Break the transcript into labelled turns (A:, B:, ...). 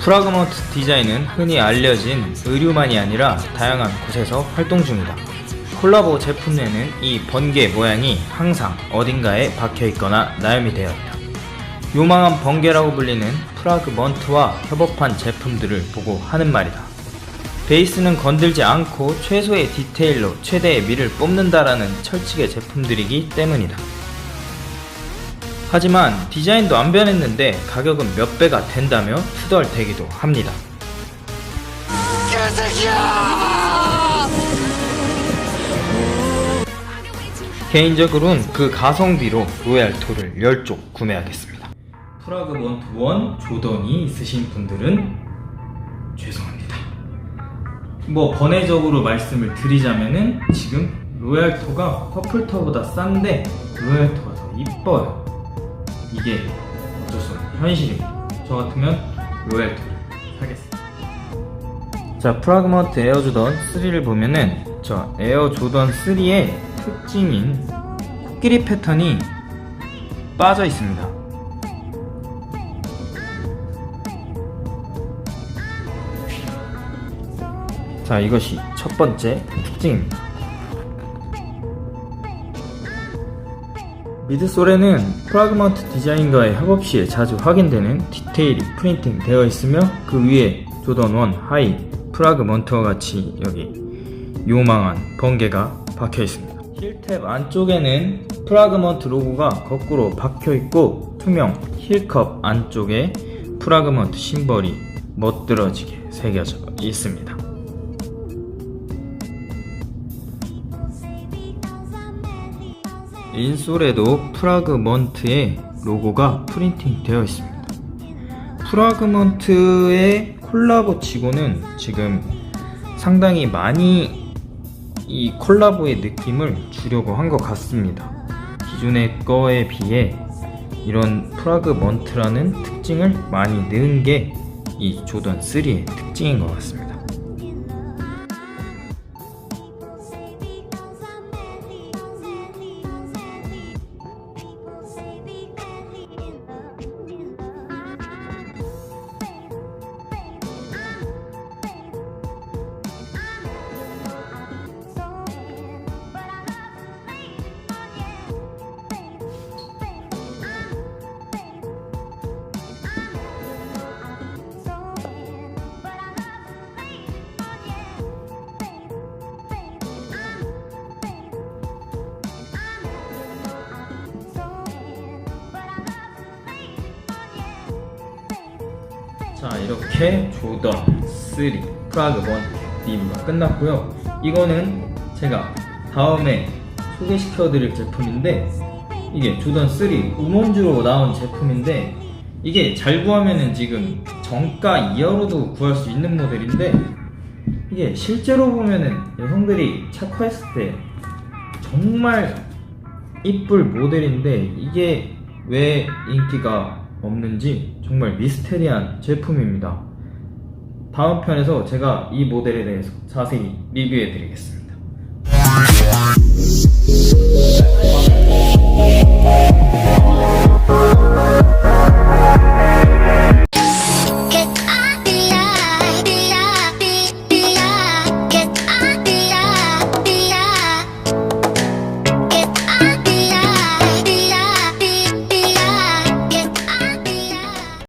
A: 프라그먼트 디자인은 흔히 알려진 의류만이 아니라 다양한 곳에서 활동 중이다. 콜라보 제품에는 이 번개 모양이 항상 어딘가에 박혀 있거나 나염이 되어 있다. 요망한 번개라고 불리는 프라그먼트와 협업한 제품들을 보고 하는 말이다. 베이스는 건들지 않고 최소의 디테일로 최대의 미를 뽑는다라는 철칙의 제품들이기 때문이다. 하지만 디자인도 안 변했는데 가격은 몇 배가 된다며 투덜대기도 합니다. 개인적으로는 그 가성비로 로얄토를 10쪽 구매하겠습니다. 프라그먼트 1 조던이 있으신 분들은 죄송합니다. 뭐 번외적으로 말씀을 드리자면은 지금 로얄토가 퍼플터보다 싼데 로얄토가 더 이뻐요. 이게 어쩔 수 없는 현실입니다. 저 같으면 로얄토를 사겠습니다. 자, 프라그먼트 에어 조던 3를 보면은 저 에어 조던 3의 특징인 코끼리 패턴이 빠져 있습니다. 자, 이것이 첫 번째 특징입니다. 미드솔에는 프라그먼트 디자인과의 협업 시에 자주 확인되는 디테일이 프린팅 되어 있으며 그 위에 조던 1 하이 프라그먼트와 같이 여기 요망한 번개가 박혀 있습니다. 힐탭 안쪽에는 프라그먼트 로고가 거꾸로 박혀 있고 투명 힐컵 안쪽에 프라그먼트 심벌이 멋들어지게 새겨져 있습니다. 인솔에도 프라그먼트의 로고가 프린팅 되어 있습니다. 프라그먼트의 콜라보 치고는 지금 상당히 많이 이 콜라보의 느낌을 주려고 한 것 같습니다. 기존의 거에 비해 이런 프라그먼트라는 특징을 많이 넣은 게 이 조던 3의 특징인 것 같습니다. 자 이렇게 조던 3 프라그먼트 리뷰가 끝났고요. 이거는 제가 다음에 소개시켜 드릴 제품인데 이게 조던 3 우먼주로 나온 제품인데 이게 잘 구하면은 지금 정가 이하로도 구할 수 있는 모델인데 이게 실제로 보면은 여성들이 착화했을 때 정말 이쁠 모델인데 이게 왜 인기가 없는지 정말 미스테리한 제품입니다. 다음 편에서 제가 이 모델에 대해서 자세히 리뷰해 드리겠습니다.